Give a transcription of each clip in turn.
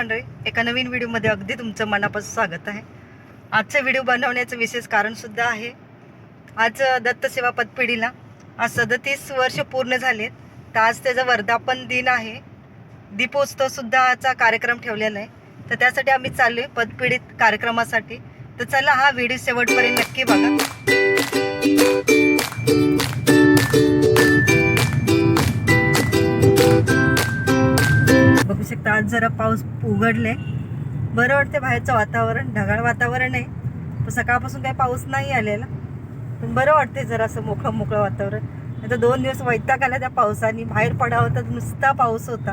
मंडळी एका नवीन व्हिडिओमध्ये अगदी तुमचं मनापासून स्वागत आहे. आजचा व्हिडिओ बनवण्याचं विशेष कारणसुद्धा आहे आज दत्तसेवा पतपिढीला आज सदतीस वर्ष पूर्ण झालेत तर आज त्याचा वर्धापन दिन आहे. दीपोत्सवसुद्धा आजचा कार्यक्रम ठेवलेला आहे. तर त्यासाठी आम्ही चाललोय पतपिढीत कार्यक्रमासाठी. तर चला हा व्हिडिओ शेवटपर्यंत नक्की बघा. बघू शकता आज जरा पाऊस उघडले. बरं वाटते बाहेरचं वातावरण ढगाळ वातावरण आहे. पण सकाळपासून काही पाऊस नाही आलेला. पण बरं वाटते जरा असं मोकळं मोकळं वातावरण. आता दोन दिवस वैताग आला त्या पावसाने. बाहेर पडावं तर नुसता पाऊस होता.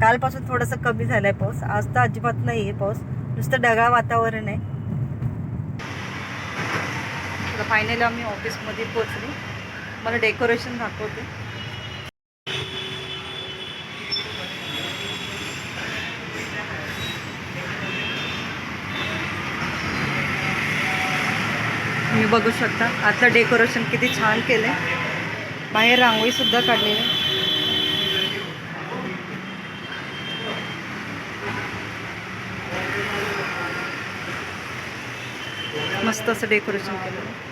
कालपासून थोडंसं कमी झालाय पाऊस. आज तर अजिबात नाही आहे पाऊस. नुसतं ढगाळ वातावरण आहे. फायनली आम्ही ऑफिसमध्ये पोचले मला डेकोरेशन दाखवते. बघू शकता आतलं डेकोरेशन किती छान केलंय बाहेर रांगोळी सुद्धा काढलेली आहे. मस्त असं डेकोरेशन केलेलं आहे.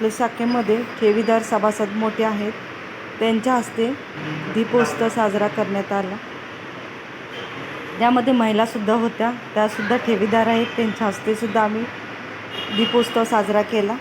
आपल्या शाखेमध्ये ठेवीदार सभासद मोठे आहेत. त्यांच्या हस्ते दीपोत्सव साजरा करण्यात आला. त्यामध्ये महिलासुद्धा होत्या. त्यासुद्धा ठेवीदार आहेत. त्यांच्या हस्तेसुद्धा आम्ही दीपोत्सव साजरा केला.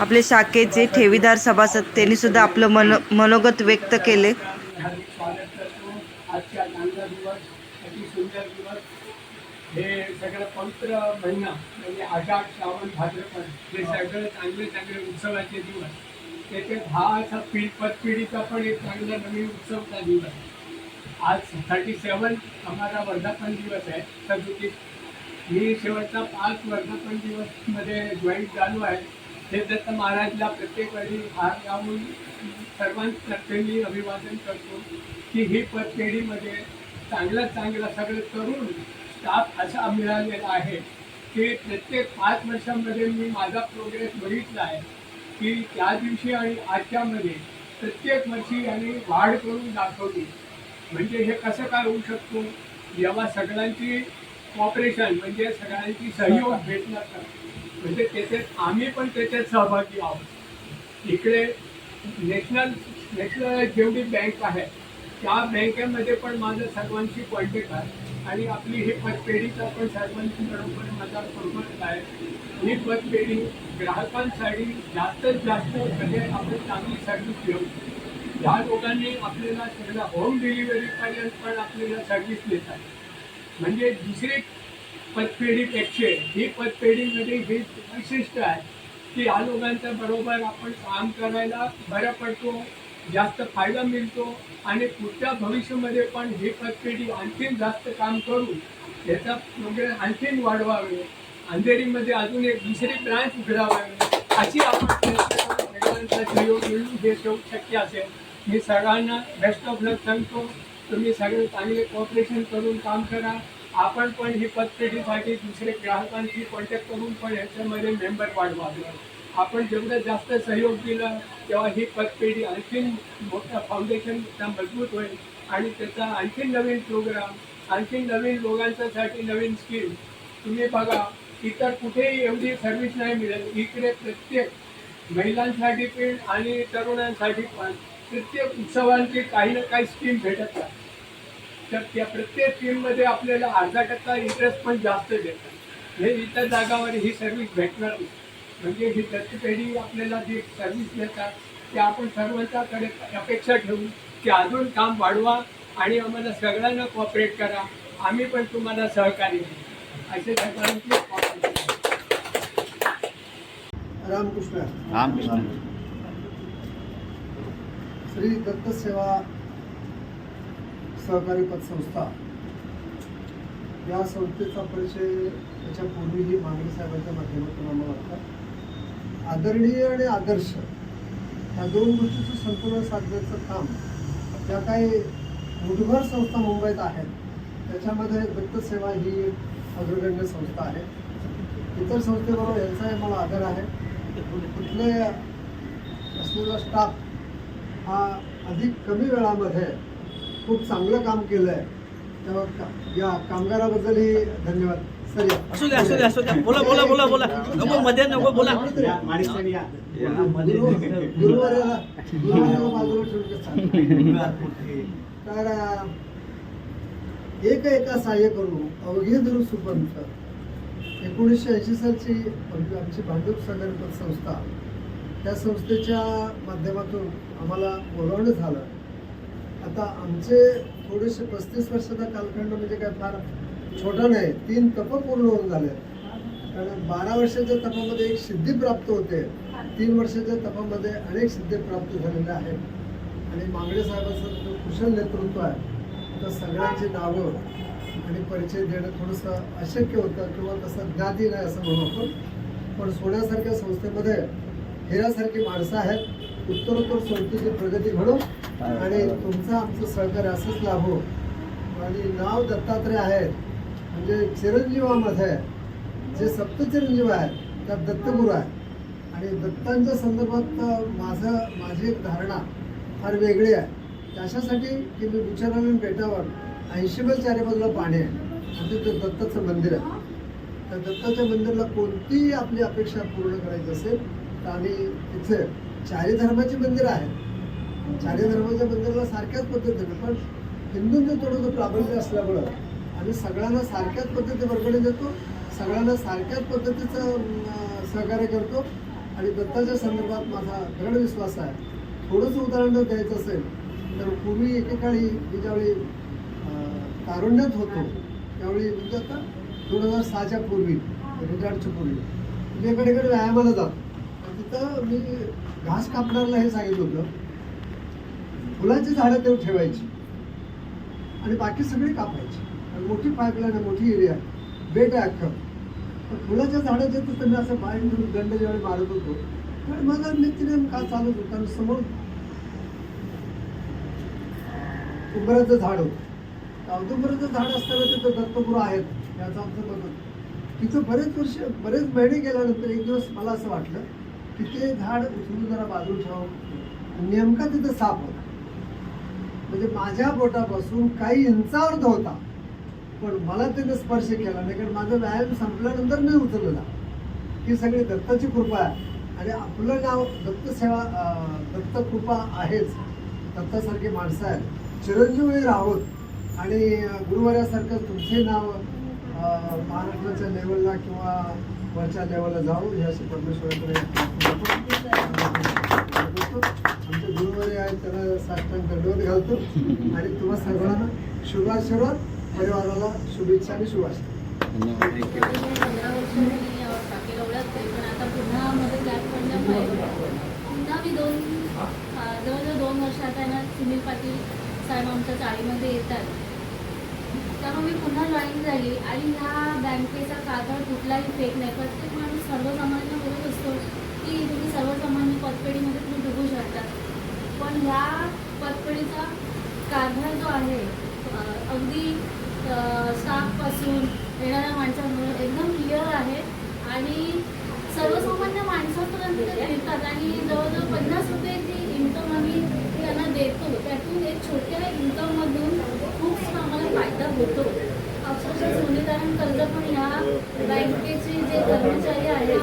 आपले शाखेचे ठेवीदार सभासद त्यांनी सुद्धा आपलं मन मनोगत व्यक्त केले. स्वागत करतो आजच्या चांगला दिवस सुंदर दिवस. हे सगळं पवित्र महिना म्हणजे आषाढ श्रावण भाद्रपण हे सगळं चांगले चांगले उत्सवाचे दिवस. त्याच्यात हा असा पि पतपिढीचा पण एक चांगला नवीन उत्सवचा दिवस. आज थर्टी सेवन आम्हाला वर्धापन दिवस आहे. सदोतीस. मी शेवटचा पाच वर्धापन दिवसमध्ये जॉईन चालू आहे. हे दत्त महाराजला प्रत्येक वेळी हार लावून सर्वांतर्फे मी अभिवादन करतो की ही पतपेढीमध्ये चांगलं चांगलं सगळं तरुण स्टाफ असा मिळालेला आहे की प्रत्येक पाच वर्षांमध्ये मी माझा प्रोग्रेस बघितला आहे की त्या दिवशी आणि आजच्यामध्ये प्रत्येक वर्षी यांनी वाढ करून दाखवली. म्हणजे हे कसं काय होऊ शकतो? जेव्हा सगळ्यांची कॉपरेशन म्हणजे सगळ्यांची सहयोग भेटणार म्हणजे त्याच्यात आम्ही पण त्याच्यात सहभागी आहोत. इकडे नॅशनल नॅशनल जेवढी बँक आहे त्या बँकेमध्ये पण माझं सर्वांशी कॉन्टॅक्ट आहे. आणि आपली ही पतपेढीचा पण सर्वांची बरोबर माझा संपर्क आहे. ही पतपेढी ग्राहकांसाठी जास्तीत जास्त म्हणजे आपण चांगली सर्व्हिस देऊ. ह्या लोकांनी आपल्याला सगळं होम डिलिव्हरीपर्यंत पण आपल्याला सर्व्हिस देतात. म्हणजे दुसरी पतपेढीपेक्षा ही पतपेढीमध्ये हे वैशिष्ट्य आहे की या लोकांच्या बरोबर आपण काम करायला बरं पडतो जास्त फायदा मिळतो आणि पुढच्या भविष्यामध्ये पण ही पतपेढी आणखीन जास्त काम करून याचा प्रोग्रेस आणखीन वाढवावे. अंधेरीमध्ये अजून एक दुसरी ब्रांच उघडावी. अशी आपण प्रयत्न करून सगळ्यांचा सहयोग मिळून हे शक्य असेल. मी सगळ्यांना बेस्ट ऑफ लक सांगतो. तुम्ही सगळे चांगले कॉपरेशन करून काम करा. आपण पण ही पतपेढीसाठी दुसरे ग्राहकांशी कॉन्टॅक्ट करून पण ह्याच्यामध्ये मेंबर वाढवावे आपण जेवढं जास्त सहयोग दिला तेव्हा ही पतपेढी आणखीन मोठं फाउंडेशन मजबूत होईल. आणि त्याचा आणखीन नवीन प्रोग्राम आणखीन नवीन लोकांच्यासाठी नवीन स्कीम तुम्ही बघा इतर कुठेही एवढी सर्व्हिस नाही मिळेल इकडे प्रत्येक महिलांसाठी पण आणि तरुणांसाठी पण. प्रत्येक उत्सवांची काही ना काही स्कीम भेटत नाही. तर त्या प्रत्येक स्कीममध्ये आपल्याला अर्धा टक्का इंटरेस्ट पण जास्त देतात हे इतर जागावर ही सर्व्हिस भेटणार नाही. म्हणजे ही दत्तपेढी आपल्याला जी सर्व्हिस देतात ते आपण सर्वांच्याकडे अपेक्षा ठेवू की अजून काम वाढवा आणि आम्हाला सगळ्यांना कॉपरेट करा. आम्ही पण तुम्हाला सहकार्य करू असे सगळ्यांची. रामकृष्ण. रामकृष्ण. श्री दत्त सेवा सहकारी पतसंस्था. या संस्थेचा परिचय त्याच्यापूर्वीही मांगडे साहेबांच्या माध्यमातून आम्हाला वाटतात आदरणीय आणि आदर्श या दोन गोष्टीचं संतुलन साधण्याचं काम ज्या काही मुठभर संस्था मुंबईत आहेत. त्याच्यामध्ये वित्तसेवा ही एक अग्रगण्य संस्था आहे. इतर संस्थेबरोबर यांचाही मला आदर आहे. कुठले असलेला स्टाफ हा अधिक कमी वेळामध्ये खूप चांगलं काम केलं आहे या कामगाराबद्दलही धन्यवाद. सर या. असू द्या असू द्या असू द्या. बोला बोला बोला बोला. नको मध्ये नको बोला. तर एक एका सहाय्य करू अवघे धरू सुपंथ. एकोणीसशे ऐंशी सालची आमची भांडूप सहकारी पतसंस्था त्या संस्थेच्या माध्यमातून आम्हाला बोलावणं झालं. आता आमचे थोडेसे पस्तीस वर्षाचा कालखंड म्हणजे काय फार छोटा नाही तीन तप पूर्ण होऊन झाले कारण बारा वर्षाच्या तपामध्ये एक सिद्धी प्राप्त होते. तीन वर्षाच्या तपामध्ये अनेक सिद्धी प्राप्त झालेल्या आहेत. आणि मांगडे साहेबांचं जो कुशल नेतृत्व आहे तर सगळ्यांची नावं आणि परिचय देणं थोडंसं अशक्य होतं किंवा तसं ज्ञाती नाही असं म्हणू आपण. पण सोन्यासारख्या संस्थेमध्ये हिरासारखी माणसं आहेत. उत्तरोत्तर संस्थेची प्रगती घडो आणि तुमचं आमचं सहकार्य असंच लाभो. आणि नाव दत्तात्रय आहेत म्हणजे चिरंजीवामध्ये जे सप्तचिरंजीव आहेत त्यात दत्तगुरू आहे आणि दत्तांच्या संदर्भात माझं माझी एक धारणा फार वेगळी आहे. त्याच्यासाठी की मी बुचारालन बेटावर ऐंशी मैल बाजूला पाणी आहे. आणि ते दत्ताचं मंदिर आहे. त्या दत्ताच्या मंदिराला कोणतीही आपली अपेक्षा पूर्ण करायची असेल तर आम्ही तिथे चारी धर्माची मंदिरं आहेत. चारी धर्माच्या मंदिराला सारख्याच पद्धतीने पण हिंदूंचं थोडंसं प्राबल्य असल्यामुळं आम्ही सगळ्यांना सारख्याच पद्धती वर्गणी देतो सगळ्यांना सारख्याच पद्धतीचं सहकार्य करतो. आणि दत्ताच्या संदर्भात माझा दृढ विश्वास आहे. थोडंसं उदाहरण जर द्यायचं असेल तर पूर्वी एकेकाळी मी ज्यावेळी तारुण्यात होतो त्यावेळी म्हणजे आता दोन हजार सहाच्या पूर्वी रिटायर्डच्या पूर्वी. मी एकडे व्यायामाला जातो. फक्त मी घास कापणारला हे सांगितलं होतं. फुलाची झाडं तेव्हा ठेवायची. आणि बाकी सगळी कापायची. आणि मोठी पाईपलाईन आहे मोठी एरिया बेट आहे अख्खं. पण फुलाच्या झाडं जे तर मी असं बाहेर घेऊन दंड ज्यावेळी मारत होतो त्यावेळी मग नित्यनेम का चालत होता? आणि समोर उंबराचं झाड होतं. औदुंबराचं झाड असताना तिथं दत्तगुरू आहेत याचं आमचं मत तिथं बरेच वर्ष बरेच महिने गेल्यानंतर एक दिवस मला असं वाटलं तिथे झाड उचलून जरा बाजू ठेवावं नेमका तिथं साप होता. म्हणजे माझ्या बोटापासून काही इंचावर तो होता. पण मला त्याने स्पर्श केला नाही कारण माझा व्यायाम संपल्यानंतर मी उचलला. ही सगळी दत्ताची कृपा आहे. आणि आपलं नाव दत्त सेवा दत्त कृपा आहेच. दत्तासारखी माणसं आहेत. चिरंजीवी राहोत. आणि अं, गुरुवाऱ्यासारखं तुमचे नाव महाराष्ट्राच्या लेवलला किंवा वरच्या देवाला जाऊ हे असं परमेश्वराकडे आमचे गुरुवारी आहेत त्यांना साष्टांग दंडवत घालतो. आणि तुम्हा सर्वांना शुभाशीर्वाद परिवाराला शुभेच्छा आणि शुभाशीर्वाद जवळजवळ दोन वर्ष आता सुनील पाटील साहेब आमच्या चाळीमध्ये येतात. त्यामुळे मी पुन्हा जॉईन झाली आणि ह्या बँकेचा कागद कुठलाही फेक नाही. प्रत्येक माणूस सर्वसामान्य बोलत असतो की तुम्ही सर्वसामान्य पतपेढीमध्ये तुम्ही डुबू शकता. पण ह्या पतपेढीचा कारभार जो आहे अगदी स्टाफपासून येणाऱ्या माणसांवर एकदम क्लिअर आहे आणि सर्वसामान्य माणसापर्यंत ते आणि जवळजवळ पन्नास रुपये जी इन्कम आम्ही त्यांना देतो त्यातून एक छोट्या इन्कममधून खूप आम्हाला फायदा होतो अक्षरशः सोनेतारण कर्ज पण ह्या बँकेचे जे कर्मचारी आहेत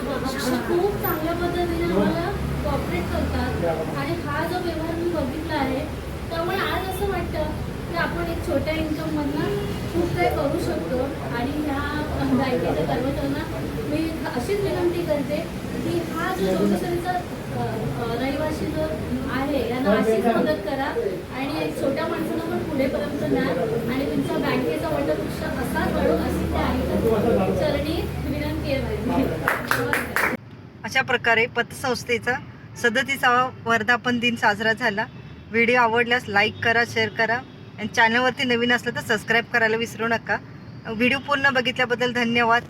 खूप चांगल्या पद्धतीने आम्हाला कॉपरेट करतात. आणि हा जो व्यवहार मी बघितला आहे त्यामुळे आज असं वाटतं की आपण एक छोट्या इन्कममधनं खूप काही करू शकतो. आणि ह्या बँकेच्या कर्मचाऱ्यांना मी अशीच विनंती करते की हा जो चौकसरीचा रहिवासी जो आहे यांना अशीच मदत करा. आणि छोट्या माणसांना पण पुढेपर्यंत न्या आणि तुमच्या बँकेचा वटवृक्ष असा वाढो अशी त्या आहे. चरणी विनंती आहे अशा प्रकारे पतसंस्थेचा सदतीसावा वर्धापन दिन साजरा झाला. व्हिडिओ आवडल्यास लाईक करा शेअर करा. आणि चॅनलवरती नवीन असलं तर सबस्क्राईब करायला विसरू नका. व्हिडिओ पूर्ण बघितल्याबद्दल धन्यवाद.